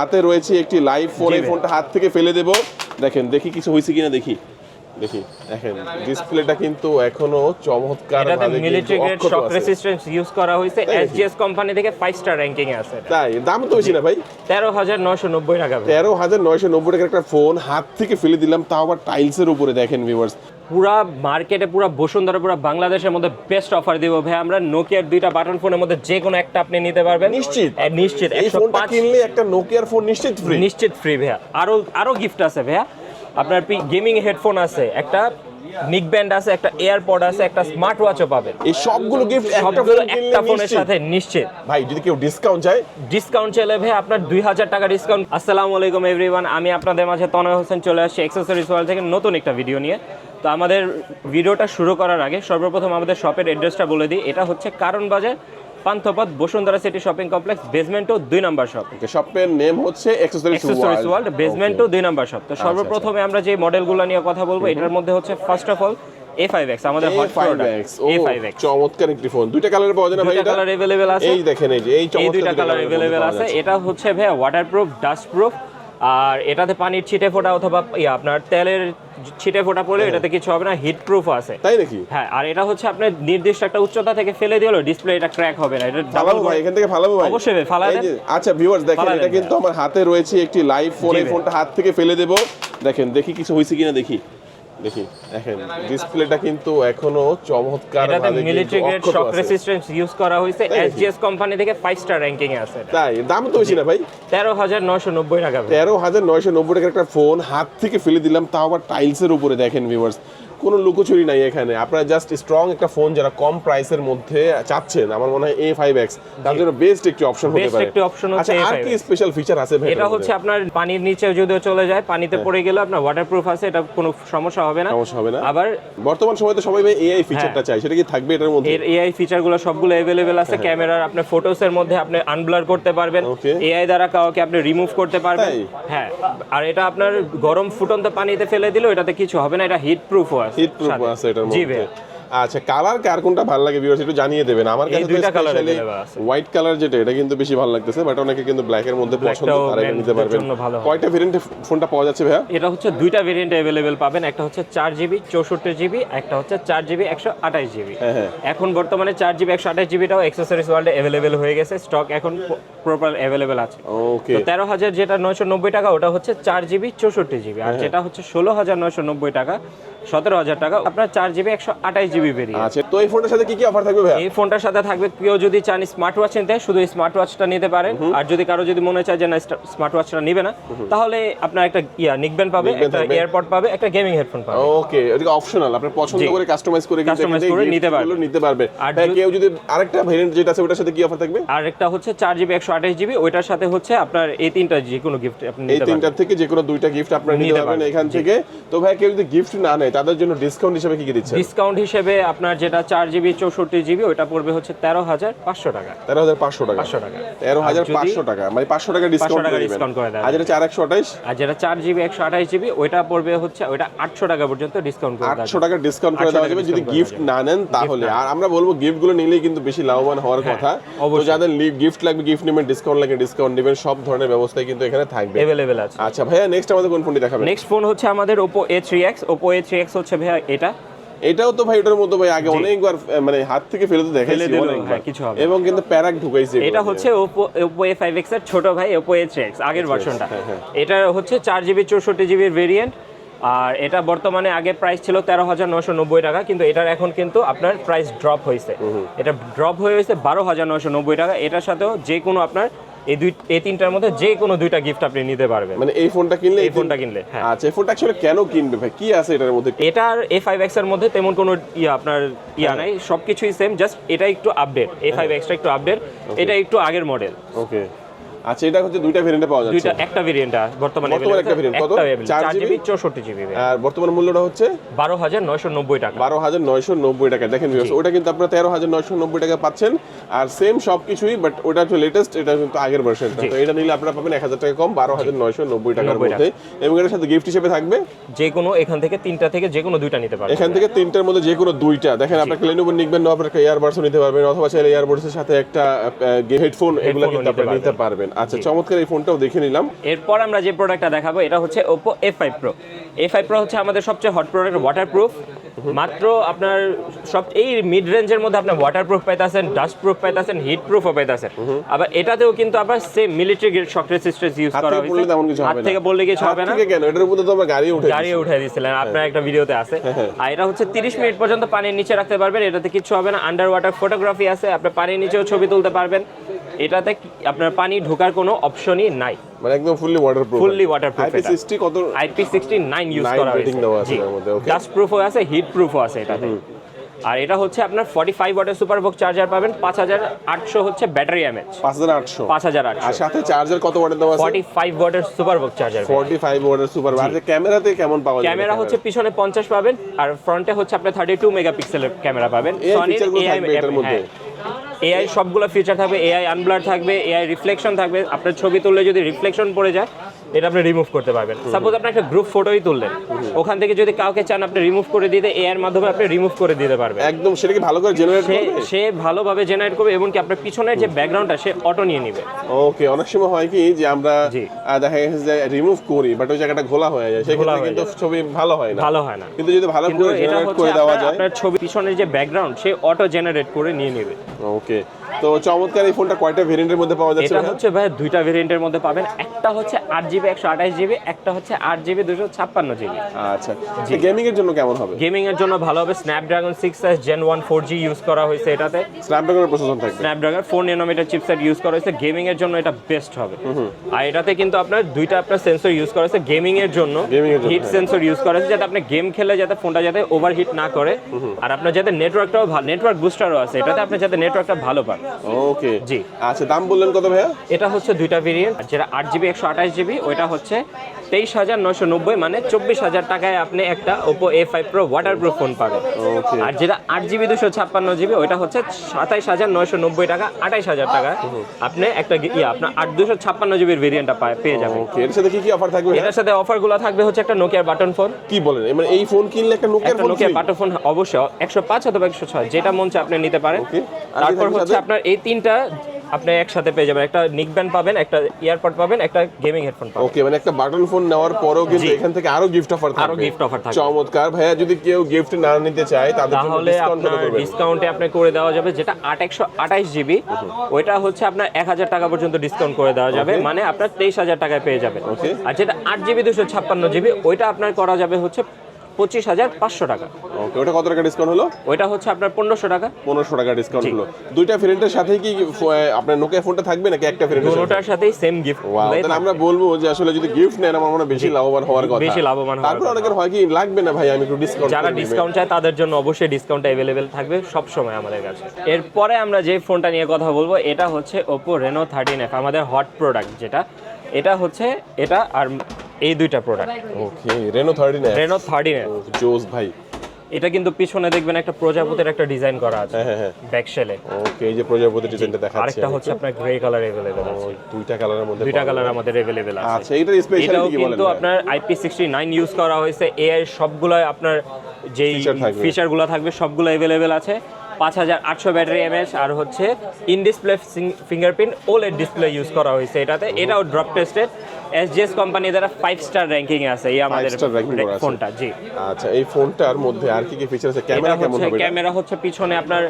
হাতে রয়েছে একটি লাইভ ফোন এই ফোনটা হাত থেকে ফেলে দেব। দেখেন দেখি কিছু হয়েছে কিনা দেখি। দেখি দেখেন ডিসপ্লেটা কিন্তু এখনও চমৎকার ভাবে military grade shock resistance use করা হয়েছে? এসজিএস কোম্পানি থেকে 5 স্টার র্যাঙ্কিং এ আছে তাই দাম তো বেশি না ভাই। 13990 টাকা। ভাই। তেরো হাজার নয়শো নব্বই টাকার একটা ফোন হাত থেকে ফেলে দিলাম তাও আবার টাইলসের উপরে দেখেন ভিউয়ার্স পুরা মার্কেটে পুরা বসুন্ধরা পুরা বাংলাদেশের মধ্যে বেস্ট অফার দিব। ভাই আমরা নোকিয়ার দুইটা বাটন ফোনের মধ্যে যে কোনো একটা আপনি নিতে পারবেন। নিশ্চিত? নিশ্চিত। এই ফোনটা কিনলে একটা নোকিয়ার ফোন নিশ্চিত ফ্রি নিশ্চিত ফ্রি ভাইয়া। আরও আরও গিফট আছে ভাইয়া। আপনার গেমিং হেডফোন আছে একটা নিক ব্যান্ড আছে একটা এয়ারপড আছে একটা স্মার্ট ওয়াচও পাবেন। এই সবগুলো গিফট একটা সবগুলো একটা ফোনের সাথে নিশ্চিত। ভাই যদি কেউ ডিসকাউন্ট চায়? ডিসকাউন্ট চাইলে ভাই আপনার দুই হাজার টাকা ডিসকাউন্ট আসসালামু আলাইকুম এভরিওয়ান আমি আপনাদের মাঝে তনয় হোসেন চলে আসছি এক্সেসরিজ ওয়ার্ল্ড থেকে নতুন একটা ভিডিও নিয়ে। তো আমাদের ভিডিওটা শুরু করার আগে সর্বপ্রথম আমাদের শপের অ্যাড্রেসটা বলে দিই এটা হচ্ছে কারণ বাজার Panthapath Bashundhara city shopping complex বেসমেন্টও দুই নাম্বার শপ শপের নেম হচ্ছে অ্যাক্সেসরিজ এক্সেসরিজ ওয়ার্ল্ড বেসমেন্টও দুই নাম্বার শপ তো সর্বপ্রথমে আমরা যে মডেলগুলো নিয়ে কথা বলবো এটার মধ্যে হচ্ছে first of all A five X আমাদের হট A5X ও এ ফাইভ এক্স চমৎকার একটি ফোন দুইটা কালারে পাওয়া যায় না ভাই দুইটা এটা কালার अवेलेबल আছে এই দেখেন এই যে এই এই চমৎকার দুইটা কালার colour এর মধ্যে अवेलेबल পাওয়া আছে যাচ্ছে। এটা হচ্ছে ভাইয়া ওয়াটারপ্রুফ ডাস্টপ্রুফ আর এটাতে পানির ছিটে ফোটা অথবা আপনার তেলের ছিটে ফোটা পড়লে হ্যাঁ। এটাতে কিছু হবে না হিট প্রুফ আছে। তাই নাকি? হ্যাঁ আর এটা হচ্ছে আপনি নির্দিষ্ট একটা উচ্চতা থেকে ফেলে দিলে ডিসপ্লে এটা ক্র্যাক হবে না এটা ডাবল ভাই এখান থেকে ফালাবো ভাই। অবশ্যই এই দেন। আচ্ছা ভিউয়ার্স দেখেন এটা কিন্তু আমার হাতে রয়েছে একটি লাইভ ফোন এই ফোনটা হাত থেকে ফেলে দেব। দেখেন দেখি কিছু হইছে কিনা দেখি। দেখি দেখেন ডিসপ্লেটা কিন্তু এখনও চমৎকার কিন্তু military grade shock resistance use করা হয়েছে? এসজিএস কোম্পানি থেকে 5 স্টার র্যাঙ্কিং এ আছে তাই দাম তো বেশি না ভাই। 13990 টাকা ভাই। তেরো হাজার নয়শো নব্বই টাকার একটা ফোন হাত থেকে ফেলে দিলাম তাও আবার টাইলসের উপরে দেখেন ভিউয়ার্স কোনো লুকোচুরি নাই এখানে। আপনারা জাস্ট স্ট্রং একটা ফোন যারা কম প্রাইসের মধ্যে চাচ্ছেন আমার মনে হয় এ ফাইভ এক্স তার জন্য বেস্ট একটি অপশন হতে পারে। একটি অপশন হচ্ছে আচ্ছা আর কি স্পেশাল ফিচার আছে এটা হচ্ছে আপনার পানির নিচে যদিও চলে যায় পানিতে হ্যাঁ। পড়ে গেলে আপনার ওয়াটারপ্রুফ আছে এটা কোনো সমস্যা হবে না। সমস্যা হবে না। আবার বর্তমান সময় তো সবাই এআই ফিচারটা চাই সেটা কি থাকবে এটার মধ্যে? এর এআই ফিচারগুলো সবগুলো অ্যাভেলেবেল আছে হ্যাঁ। ক্যামেরার আপনি ফটোসের মধ্যে আপনি আনব্লার করতে পারবেন. এআই দ্বারা কাউকে আপনি রিমুভ করতে পারবেন। হ্যাঁ আর এটা আপনার গরম ফুটন্ত পানিতে ফেলে দিলেও এটাতে কিছু হবে না এটা হিট প্রুফও আছে হিট প্রুফ আছে এটার মধ্যে। আচ্ছা কালার কার কোনটা ভালো লাগে ভিউয়ার্স একটু জানিয়ে দেবেন। আমার কাছে দুইটা স্পেশালি হোয়াইট কালার যেটা এটা কিন্তু বেশি ভালো লাগতেছে বাট অনেকে কিন্তু ব্ল্যাক এর মধ্যে পছন্দ টাও তারা এটা নিতে পারবেন। কয়টা ভেরিয়েন্টে ফোনটা পাওয়া যাচ্ছে ভাইয়া? এটা হচ্ছে দুইটা ভেরিয়েন্ট অ্যাভেলেবেল পাবেন একটা হচ্ছে চার জিবি চৌষট্টি জিবি একটা হচ্ছে চার জিবি একশো আঠাশ জিবি হ্যাঁ, হ্যাঁ। এখন বর্তমানে চার জিবি একশো আঠাশ জিবিটাও এক্সেসরিজ ওয়ার্ল্ডে অ্যাভেলেবেল হয়ে গেছে স্টক এখন প্রপার অ্যাভেলেবেল আছে। ওকে তো তেরো হাজার যেটা নয়শো নব্বই টাকা ওটা হচ্ছে চার জিবি চৌষট্টি জিবি হ্যাঁ, আর যেটা হচ্ছে ষোলো হাজার নয়শো নব্বই টাকা সতেরো হাজার টাকা। আপনার চার জিবি একশো আঠাশ জিবি বেরিয়ে আচ্ছা তো এই ফোনটার সাথে কি কি অফার থাকবে এই ফোনটার সাথে থাকবে কেউ যদি চান স্মার্ট ওয়াচ নিতে শুধু স্মার্ট ওয়াচটা নিতে পারেন। আর যদি কারও যদি মনে চায় যে না স্মার্ট ওয়াচটা নিবে না তাহলে আপনার একটা ইয়া নিকব্যান্ড পাবে একটা এয়ারপড পাবে একটা গেমিং হেডফোন পাবে। ওকে এটা অপশনাল আপনি পছন্দ করে কাস্টমাইজ করে থেকে করে নিতে পারবেন। গুলো নিতে পারবে। আর কেউ যদি আরেকটা ভেরিয়েন্ট যেটা আছে ওটার সাথে কি অফার থাকবে? আর একটা হচ্ছে চার জিবি একশো আঠাশ জিবি ওইটার সাথে হচ্ছে আপনার এই তিনটা যে কোনো গিফট আপনি এই নিতে পারবেন। তিনটার থেকে যে কোনো দুইটা গিফট আপনারা নিতে পারবেন, এখান থেকে। তো ভাই কেউ যদি গিফট না নেয় তাদের জন্য ডিসকাউন্ট হিসেবে কি কি দিচ্ছেন? ডিসকাউন্ট হিসেবে আপনার যেটা চার জিবি চৌষট্টি জিবি ওইটা পড়বে হচ্ছে তেরো হাজার পাঁচশো টাকা। তেরো হাজার পাঁচশো টাকা। পাঁচশো টাকা। তেরো হাজার পাঁচশো টাকা। মানে পাঁচশো টাকা ডিসকাউন্ট করে দিবেন। করে দেওয়া আর যেটা চার একশো আঠাইশ? আর যেটা চার জিবি একশো আঠাশ জিবি ওইটা পড়বে হচ্ছে ওইটা আটশো টাকা পর্যন্ত ডিসকাউন্ট করে আটশো টাকা ডিসকাউন্ট করে দেওয়া যাবে। যদি গিফট না নেন তাহলে আর আমরা বলব গিফটগুলো নিলেই কিন্তু বেশি লাভবান হওয়ার কথা। তো হ্যাঁ। যাদের গিফট লাগবে গিফট নেবেন ডিসকাউন্ট লাগবে ডিসকাউন্ট নেবেন সব ধরনের ব্যবস্থাই কিন্তু এখানে থাকবে। অ্যাভেলেবেল আছে। আচ্ছা ভাইয়া নেক্সট আমাদের কোন ফোনটি দেখাবেন? নেক্সট ফোন হচ্ছে আমাদের Oppo A three X Oppo A three X হচ্ছে ভাইয়া এটা? এটাও তো ভাই ওটার মতো ভাই আগে অনেকবার মানে হাত থেকে ফেলে তো দেখাইছি অনেকবার। হ্যাঁ, কিছু হবে এবং কিন্তু প্যারাক ঢুকাইছে এটা হচ্ছে ওপো এ এক্সের ছোট ভাই আগের ভার্সনটা হ্যাঁ, হ্যাঁ। এটা হচ্ছে চার জিবি চৌষট্টি জিবির ভেরিয়েন্ট আর এটা বর্তমানে আগে প্রাইস ছিল তেরো হাজার নশো নব্বই টাকা কিন্তু এটার এখন কিন্তু আপনার প্রাইস ড্রপ হয়েছে। এটা ড্রপ হয়ে হয়েছে বারো হাজার নশো নব্বই টাকা। এটার সাথেও যে কোনো আপনার এই দুই এই তিনটার মধ্যে যে কোনো দুইটা গিফট আপনি নিতে পারবেন। মানে এই ফোনটা কিনলে এই ফোনটা কিনলে হ্যাঁ। আচ্ছা এই ফোনটা অ্যাকচুয়ালি কেন কিনবে ভাই? কি আছে এটার মধ্যে? এটার এ ফাইভ এক্সের মধ্যে তেমন কোনো ইয়া আপনার ইয়া নাই সব কিছুই সেম জাস্ট এটা একটু আপডেট এ ফাইভ এক্সটা একটু আপডেট এটা একটু আগের মডেল ওকে আচ্ছা এটা হচ্ছে দুইটা ভেরিয়েন্টে পাওয়া যাচ্ছে। দুইটা একটা ভেরিয়েন্ট বর্তমানে বর্তমানে একটা variant, কত? চার চার GB? জিবি চৌষট্টি জিবি আর বর্তমান মূল্যটা হচ্ছে? বারো হাজার নয়শো নব্বই টাকা। বারো হাজার নয়শো নব্বই টাকা। দেখেন viewers, ওটা কিন্তু আপনারা তেরো হাজার নয়শো নব্বই টাকা পাচ্ছেন। আর সেম সব কিছুই বাট ওটা হচ্ছে লেটেস্ট এটা কিন্তু আগের ভার্সনটা তো এটা নিলে আপনারা পাবেন এক হাজার টাকা কম বারো হাজার নয়শো নব্বই টাকার মধ্যে। এবং এটার সাথে গিফট হিসেবে থাকবে। যে কোনো এখান থেকে তিনটা থেকে যে কোনো দুইটা নিতে পারবেন। এখান থেকে তিনটার মধ্যে যে কোনো দুইটা। দেখেন আপনাকে লেনোভো নিকবেন আপনার ইয়ারবাডসও নিতে পারবেন অথবা চাইলে ইয়ারবাডসের সাথে একটা হেডফোন এগুলো কিন্তু আপনারা নিতে পারবেন। আচ্ছা চমৎকার এই ফোনটাও দেখে নিলাম। এরপর আমরা যে প্রোডাক্টটা দেখাবো এটা হচ্ছে five pro A five pro হচ্ছে আমাদের সবচেয়ে হট প্রোডাক্ট ওয়াটারপ্রুফ মাত্র আপনার সব এই মিড রেঞ্জের মধ্যে আপনি ওয়াটারপ্রুফ পাইতেছেন ডাস্ট প্রুফ পাইতেছেন হিট প্রুফও পাইতেছেন। আবার এটাতেও কিন্তু আবার same military grade shock resistance use করা হয়েছে। হাত থেকে বললে কিছু হবে না? কেন? এটার উপরে তো আমরা গাড়ি উঠে গাড়ি উঠে দিয়েছিলেন আপনার একটা ভিডিওতে আছে। আর এটা হচ্ছে 30 মিনিট পর্যন্ত পানির নিচে রাখতে পারবেন এটাতে কিছু হবে না। আন্ডার ওয়াটার ফটোগ্রাফি আছে আপনি পানির নিচেও ছবি তুলতে পারবেন। এটাতে আপনার পানি ঢোকার কোনো অপশনই নাই। মানে একদম fully waterproof Fully waterproof IP 60 কত ইউজ করা দেওয়া আছে এর মধ্যে, okay. ডাস্ট প্রুফও আছে হিট প্রুফও আছে এটাতে। আর এটা হচ্ছে আপনার ফর্টি ফাইভ ওয়াটের সুপারবক চার্জার পাবেন পাঁচ হাজার আটশো হচ্ছে ব্যাটারি এমএচ 5800 পাঁচ হাজার আর আটশো সাথে চার্জার কত ওয়াটের দেওয়া আছে? ফর্টি ফাইভ ওয়াটের সুপারবক চার্জার 45 ওয়াটের সুপার আর ক্যামেরাতে কেমন পাওয়া ক্যামেরা হচ্ছে পিছনে পঞ্চাশ পাবেন আর ফ্রন্টে হচ্ছে আপনার থার্টি টু মেগাপিক্সেলের ক্যামেরা পাবেন। সনির এআই এটার মধ্যে? এআই সবগুলো ফিচার থাকবে এআই আনব্লার থাকবে এআই রিফ্লেকশন থাকবে। আপনার ছবি তুললে যদি রিফ্লেকশন পড়ে যায় এটা আপনি রিমুভ করতে পারবেন। সাপোজ আপনি একটা গ্রুপ ফটোই তুললেন। ওখান থেকে যদি কাউকে চান আপনি রিমুভ করে দিতে এআই এর মাধ্যমে আপনি রিমুভ করে দিতে পারবেন। একদম সেটা কি ভালো করে জেনারেট করবে? সে ভালোভাবে জেনারেট করবে এমনকি আপনার পিছনের যে ব্যাকগ্রাউন্ডটা সে অটো নিয়ে নিবে। ওকে অনেক সময় হয় কি যে আমরা দেখা গেছে যে রিমুভ করি বাট ওই জায়গাটা ঘোলা হয়ে যায়। সেক্ষেত্রে কিন্তু ছবি ভালো হয় না। ভালো হয় না। কিন্তু যদি ভালো করে জেনারেট করে দেওয়া যায় আপনার ছবি পিছনের যে ব্যাকগ্রাউন্ড সে অটো জেনারেট করে নিয়ে নেবে। ওকে। তো চমৎকার এই ফোনটা কয়টা ভেরিয়েন্টের মধ্যে পাওয়া যাচ্ছে এটা হচ্ছে ভাই দুইটা ভেরিয়েন্টের মধ্যে পাবেন। একটা হচ্ছে আট জিবি একশো আঠাশ জিবি একটা হচ্ছে আট জিবি দুশো ছাপ্পান্ন জিবি আচ্ছা। গেমিং এর জন্য কেমন হবে? গেমিং এর জন্য ভালো হবে। Snapdragon six S gen one four G use করা হয়েছে এটাতে। স্ন্যাপড্রাগনের প্রসেসর থাকবে। Snapdragon four nanometer chipset use করা হয়েছে। গেমিং এর জন্য এটা বেস্ট হবে। আর এটাতে কিন্তু আপনার দুইটা আপনার সেন্সর ইউজ করা হয়েছে। গেমিং এর জন্য হিট। সেন্সর ইউজ করা হয়েছে। যাতে আপনি গেম খেলে যাতে ফোনটা যাতে ওভারহিট না করে। আর আপনার যাতে নেটওয়ার্কটাও ভালো নেটওয়ার্ক বুস্টারও আছে। এটাতে আপনি যাতে নেটওয়ার্কটা ভালো পান। ওকে জি। আচ্ছা দাম বললেন কত ভাইয়া এটা হচ্ছে দুইটা ভেরিয়েন্ট যেটা আট জিবি একশো আঠাশ জিবি ওইটা হচ্ছে তেইশ হাজার নয়শো নব্বই মানে চব্বিশ হাজার টাকায় আপনি একটা Oppo A five pro waterproof phone পাবেন। আর যেটা আট জিবি দুশো ছাপ্পান্ন জিবি ওইটা হচ্ছে সাতাইশ হাজার নয়শো নব্বই টাকা আঠাইশ হাজার টাকা। আপনি একটা ইয়ে আপনার আট দুশো ছাপ্পান্ন জিবির ভেরিয়েন্টটা পেয়ে যাবেন। ওকে এর সাথে কি কি অফার থাকবে? এটার সাথে অফারগুলো থাকবে হচ্ছে একটা নোকিয়ার বাটন ফোন কি বলেন? মানে এই ফোন কিনলে একটা নোকিয়ার ফোন নোকিয়া বাটন ফোন অবশ্যই একশো পাঁচ অথবা একশো ছয় যেটা মন চায় আপনি নিতে পারেন। তারপর হচ্ছে আপনার এই তিনটা আপনি একসাথে পেয়ে যাবেন। একটা নিক ব্যান্ড পাবেন একটা ইয়ারপড পাবেন একটা গেমিং হেডফোন পাবেন। ওকে মানে একটা বাটন ফোন নেওয়ার পরেও কিন্তু এখান থেকে আরও গিফট অফার থাকবে। আরও গিফট অফার থাকবে। চমৎকার। ভাইয়া যদি কেউ গিফট না নিতে চায় তাদের জন্য তাহলে ডিসকাউন্ট ডিসকাউন্টে আপনি করে দেওয়া যাবে যেটা আট একশো আঠাইশ জিবি ওইটা হচ্ছে আপনার এক হাজার টাকা পর্যন্ত ডিসকাউন্ট করে দেওয়া যাবে। মানে আপনার তেইশ হাজার টাকায় পেয়ে যাবেন। Okay. আর যেটা আট জিবি দুশো ছাপ্পান্ন জিবি ওইটা আপনার করা যাবে হচ্ছে পঁচিশ হাজার পাঁচশো টাকা। ওকে ওটা কত টাকা ডিসকাউন্ট হলো? ওইটা হচ্ছে আপনার পনেরোশো টাকা। পনেরোশো টাকা ডিসকাউন্ট। হলো। দুইটা ভেরিয়েন্টের সাথে কি আপনার নোকিয়া ফোনটা থাকবে নাকি একটা সাথে? দুটোটার সাথেই সেম গিফট তাহলে আমরা বলব যে আসলে যদি গিফট নেন আমার মনে বেশি লাভবান হওয়ার কথা। বেশি লাভবান হওয়ার তারপর অনেকের হয় কি লাগবে না ভাই আমি একটু ডিসকাউন্ট যারা ডিসকাউন্ট চায় তাদের জন্য অবশ্যই ডিসকাউন্ট অ্যাভেলেবেল থাকবে সব সময় আমাদের কাছে। এরপরে আমরা যে ফোনটা নিয়ে কথা বলব এটা হচ্ছে ওপো রেনো থার্টিন এফ আমাদের হট প্রোডাক্ট যেটা। এটা হচ্ছে এটা আর এই দুইটা প্রোডাক্ট ওকে রেনো থার্টি না রেনো থার্টিন এফ জোস ভাই। এটা কিন্তু পিছনে দেখবেন একটা প্রজাপতির একটা ডিজাইন করা আছে হ্যাঁ হ্যাঁ হ্যাঁ। ব্যাক শেলে ওকে এই যে প্রজাপতি ডিজাইনটা দেখাচ্ছি। আরেকটা হচ্ছে আপনার গ্রে কালার অ্যাভেলেবেল আছে। ওই দুইটা কালারের মধ্যে দুইটা কালার আমাদের অ্যাভেলেবেল আছে। আচ্ছা এটাও স্পেশালিটি কি বলেন কিন্তু? আপনার আইপি সিক্সটি নাইন ইউজ করা হয়েছে। এআই সবগুলো আপনার যেই। ফিচারগুলো থাকবে। সবগুলো অ্যাভেলেবেল আছে। পাঁচ হাজার আটশো ব্যাটারি এমএচ আর হচ্ছে in display fingerprint OLED display use করা হয়েছে এটাতে। এটাও ড্রপ টেস্টেড এসজিএস কোম্পানি দ্বারা ফাইভ স্টার র্যাঙ্কিং আছে এই আমাদের। ফোনটা জি। আচ্ছা এই ফোনটার মধ্যে আর কি কি ফিচার আছে? ক্যামেরা কেমন হবে ক্যামেরা হচ্ছে পিছনে আপনার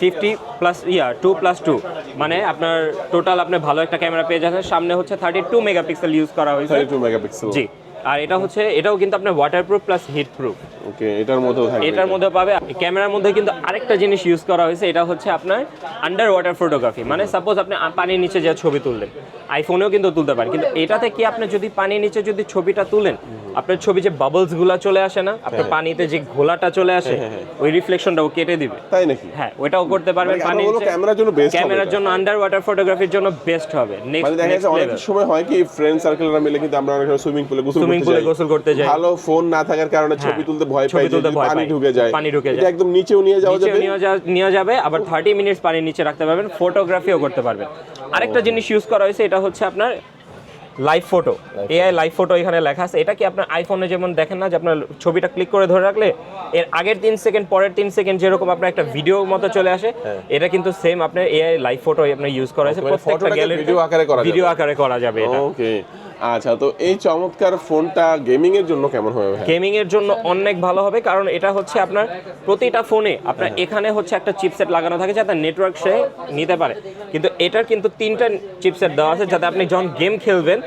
fifty plus yeah two plus two মানে আপনার টোটাল আপনি ভালো একটা ক্যামেরা পেয়ে যাচ্ছেন। সামনে হচ্ছে থার্টি টু মেগাপিক্সেল ইউজ করা হয়েছে। 32 মেগাপিক্সেল জি। আর এটা হচ্ছে এটাও কিন্তু আপনার ওয়াটারপ্রুফ প্লাস হিটপ্রুফ ওকে এটার মধ্যেও থাকবে এটার মধ্যে পাবে। ক্যামেরার মধ্যে কিন্তু আরেকটা জিনিস ইউজ করা হয়েছে এটা হচ্ছে আপনার আন্ডার ওয়াটার ফটোগ্রাফি মানে সাপোজ আপনি পানির নিচে যে ছবি তুললেন আইফোনেও কিন্তু তুলতে পারেন। কিন্তু এটাতে কি আপনি যদি পানির নিচে যদি ছবিটা তুলেন আপনার ছবি যে বাবলসগুলা চলে আসে না আপনার পানিতে যে ঘোলাটা চলে আসে ওই রিফ্লেকশনটাও কেটে দিবে। তাই নাকি? হ্যাঁ ওইটাও করতে পারবেন। মানে পানির ক্যামেরার জন্য বেস্ট ক্যামেরার জন্য আন্ডার ওয়াটার ফটোগ্রাফির জন্য বেস্ট হবে। মানে নেক্সট দেখা যাচ্ছে অনেক সময় হয় কি ফ্রেন্ড সার্কেলরা মিলে কিন্তু আমরা অনেক সময় সুইমিং পুলে গোসল এ যাই। গোসল করতে যাই। ভালো ফোন না থাকার কারণে ছবি তুলতে ভয় পাই যে তুলতে ভয় পানি ঢুকে যায়। পানি ঢুকে যায়। একদম নিচেও নিয়ে যাওয়া যাবে। নিয়ে নিয়ে যাবে আবার থার্টি মিনিটস পানির নিচে রাখতে পারবেন ফটোগ্রাফিও করতে পারবেন। আরেকটা জিনিস ইউজ করা হয়েছে এটা হচ্ছে আপনার live photo AI live photo এখানে লেখা আছে। এটা কি আপনার আইফোনে যেমন দেখেন না যে আপনার ছবিটা ক্লিক করে ধরে রাখলে এর আগের তিন সেকেন্ড পরের তিন সেকেন্ড যেরকম আপনার একটা ভিডিও মতো চলে আসে এটা কিন্তু সেম আপনার এআই লাইভ ফটো আপনার ইউজ করা হয়েছে। মানে প্রত্যেকটা গ্যালারি। ভিডিও আকারে করা যাবে। এটা। ওকে আচ্ছা তো এই চমৎকার ফোনটা গেমিং এর জন্য কেমন হবে গেমিং এর জন্য অনেক ভালো হবে কারণ এটা হচ্ছে আপনার প্রতিটা ফোনে আপনার এখানে হচ্ছে একটা চিপসেট লাগানো থাকে যাতে নেটওয়ার্ক সে নিতে পারে। কিন্তু এটার কিন্তু তিনটা চিপসেট দেওয়া আছে যাতে আপনি যখন গেম খেলবেন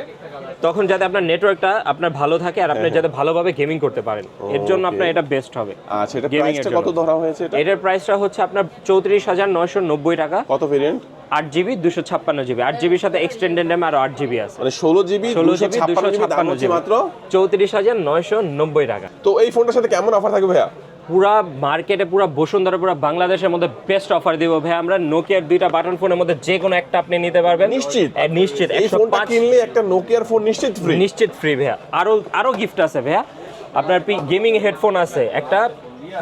তখন যাতে আপনার নেটওয়ার্কটা আপনার ভালো থাকে আর আপনি যাতে ভালোভাবে গেমিং করতে পারেন। এর জন্য আপনার এটা বেস্ট হবে। আচ্ছা এটা প্রাইসটা কত ধরা হয়েছে এটা? এটার প্রাইসটা হচ্ছে আপনার চৌত্রিশ হাজার নয়শো নব্বই টাকা। কত ভেরিয়েন্ট আট জিবি দুশো ছাপ্পান্ন জিবি আট জিবির সাথে এক্সটেন্ডেড র্যাম আর আট জিবি আছে। মানে ষোলো জিবি ষোলো জিবি দুশো ছাপ্পান্ন জিবি মাত্র? চৌত্রিশ হাজার নয়শো নব্বই টাকা। তো এই ফোনটার সাথে কেমন অফার থাকবে ভাইয়া? পুরা মার্কেটে পুরা বসুন্ধরা পুরা বাংলাদেশের মধ্যে বেস্ট অফার দিব। ভাই আমরা নোকিয়ার দুইটা বাটন ফোনের মধ্যে যে কোনো একটা আপনি নিতে পারবেন। নিশ্চিত? নিশ্চিত। কিনলে একটা নোকিয়ার ফোন নিশ্চিত ফ্রি নিশ্চিত ফ্রি ভাইয়া। আরও আরও গিফট আছে ভাইয়া। আপনার গেমিং হেডফোন আছে। একটা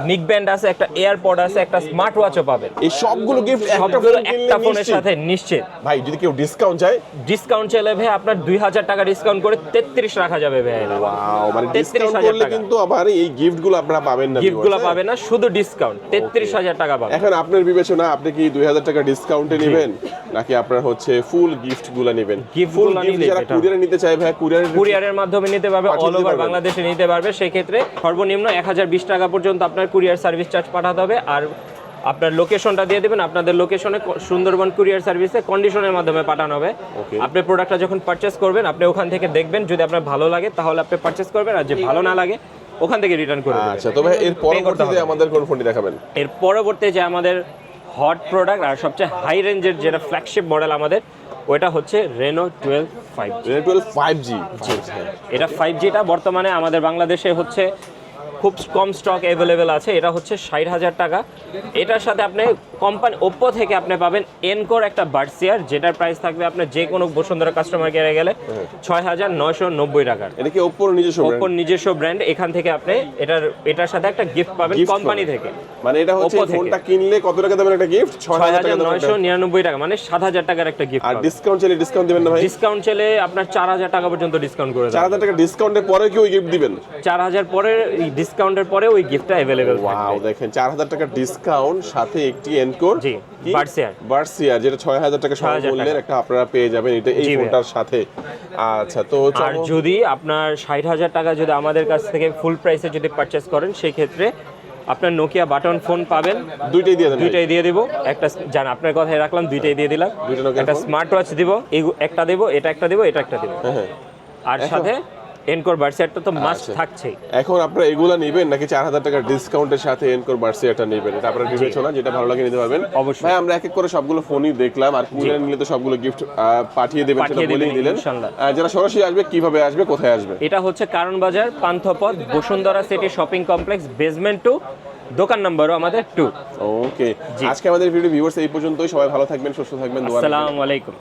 নিক ব্যান্ড আছে একটা এয়ারপড আছে একটা স্মার্ট ওয়াচও পাবেন। এই সবগুলো গিফট সবগুলো একটা ফোনের সাথে নিশ্চিত। ভাই যদি কেউ ডিসকাউন্ট চায়? ডিসকাউন্ট চাইলে ভাই আপনার দুই হাজার টাকা ডিসকাউন্ট করে তেত্রিশ রাখা যাবে ভাই। ওয়াও মানে ডিসকাউন্ট করলে কিন্তু আবার এই গিফটগুলো আপনারা পাবেন না গিফটগুলো হ্যাঁ? না শুধু ডিসকাউন্ট তেত্রিশ হাজার টাকা পাবে এখন আপনার বিবেচনা আপনি কি দুই হাজার টাকা ডিসকাউন্টে নেবেন নাকি আপনার হচ্ছে ফুল গিফটগুলো নেবেন ফুল গিফট যারা। কুরিয়ারে নিতে চায় ভাই কুরিয়ারে কুরিয়ারের মাধ্যমে নিতে পারবে অল ওভার বাংলাদেশে নিতে পারবে। সেই ক্ষেত্রে সর্বনিম্ন এক হাজার বিশ টাকা পর্যন্ত আপনার কুরিয়ার সার্ভিস চার্জ পাঠাতে হবে আর আপনার লোকেশনটা দিয়ে দেবেন আপনাদের লোকেশনে সুন্দরবন কুরিয়ার সার্ভিসে কন্ডিশনের মাধ্যমে পাঠানো হবে. আপনি প্রোডাক্টটা যখন পারচেস করবেন আপনি ওখান থেকে দেখবেন যদি আপনার ভালো লাগে তাহলে আপনি পারচেস করবেন আর যে ভালো না লাগে ওখান থেকে রিটার্ন করে দেবেন। আচ্ছা তবে এর পরবর্তীতে আমাদের কোন ফোনটি দেখাবেন? এর পরবর্তী যে আমাদের হট প্রোডাক্ট আর সবচেয়ে হাই রেঞ্জের যেটা ফ্ল্যাগশিপ মডেল আমাদের ওইটা হচ্ছে Reno twelve five red twelve five G এটা ফাইভ জিটা বর্তমানে আমাদের বাংলাদেশে হচ্ছে খুব কম স্টক অ্যাভেলেবেল আছে এটা হচ্ছে ষাট হাজার টাকা। এটার সাথে আপনি কোম্পানি ওপ্পো থেকে আপনি পাবেন এনকোর একটা বার্সিয়ার যেটার প্রাইস থাকবে আপনার যে কোনো বসুন্ধরা কাস্টমার কেয়ারে গেলে ছয় হাজার নয়শো নব্বই টাকার। এটা কি ওপ্পোর নিজস্ব ওপ্পোর নিজস্ব ব্র্যান্ড এখান থেকে আপনি এটার এটার সাথে একটা গিফট পাবেন কোম্পানি থেকে। মানে এটা হচ্ছে। ফোনটা কিনলে কত টাকা দেবেন একটা গিফট ছয় হাজার নয়শো নিরানব্বই টাকা মানে সাত হাজার টাকার একটা গিফট আর ডিসকাউন্ট চাইলে ডিসকাউন্ট দিবেন না ভাই? ডিসকাউন্ট চলে আপনার চার হাজার টাকা পর্যন্ত ডিসকাউন্ট করে চার হাজার টাকা ডিসকাউন্টের পরে কি ওই গিফট দিবেন? চার হাজার পরে ডিসকাউন্টের পরে ওই গিফটটা অ্যাভেলেবেল ওয়াও দেখেন চার হাজার টাকা ডিসকাউন্ট সাথে একটি এনকোর জি, Barcia। বার্সিয়ার যেটা ছয় হাজার টাকা 6,000 সমমূল্যের একটা আপনারা পেয়ে যাবেন। এটা এই ফোনটার সাথে। আচ্ছা তো আর যদি আপনার ষাট হাজার টাকা যদি আমাদের কাছ থেকে ফুল প্রাইসে যদি পারচেস করেন সেই ক্ষেত্রে আপনার নোকিয়া বাটন ফোন পাবেন। দুইটাই দিয়ে দুইটাই দিয়ে দিব। একটা জান আপনার কথাই রাখলাম দুইটাই দিয়ে দিলাম। একটা স্মার্ট ওয়াচ দিব এই একটা দেব এটা একটা দেব এটা একটা দেব। হ্যাঁ, হ্যাঁ। আর সাথে এনকোর বার্সেটটা তো মাস্ট আচ্ছা। থাকছেই। এখন আপনারা এগুলা নেবেন নাকি চার হাজার টাকার ডিসকাউন্টের সাথে এনকোর বার্সিয়াটা নেবেন? এটা আপনারা বিবেচনা যেটা ভালো লাগে নিতে পারবেন। অবশ্যই। ভাই আমরা এক এক করে সবগুলো ফোনই দেখলাম আর কুরিয়ার নিলে তো সবগুলো গিফট পাঠিয়ে দেবেন সেটা বলেই দিলেন। যারা সরাসরি আসবে কীভাবে আসবে কোথায় আসবে? এটা হচ্ছে কারণ বাজার Panthapath Bashundhara city shopping complex basement two দোকান নম্বরও আমাদের টু ওকে আজকে আমাদের ভিডিও ভিউয়ার্স এই পর্যন্তই। সবাই ভালো থাকবেন সুস্থ থাকবেন আসসালামু আলাইকুম।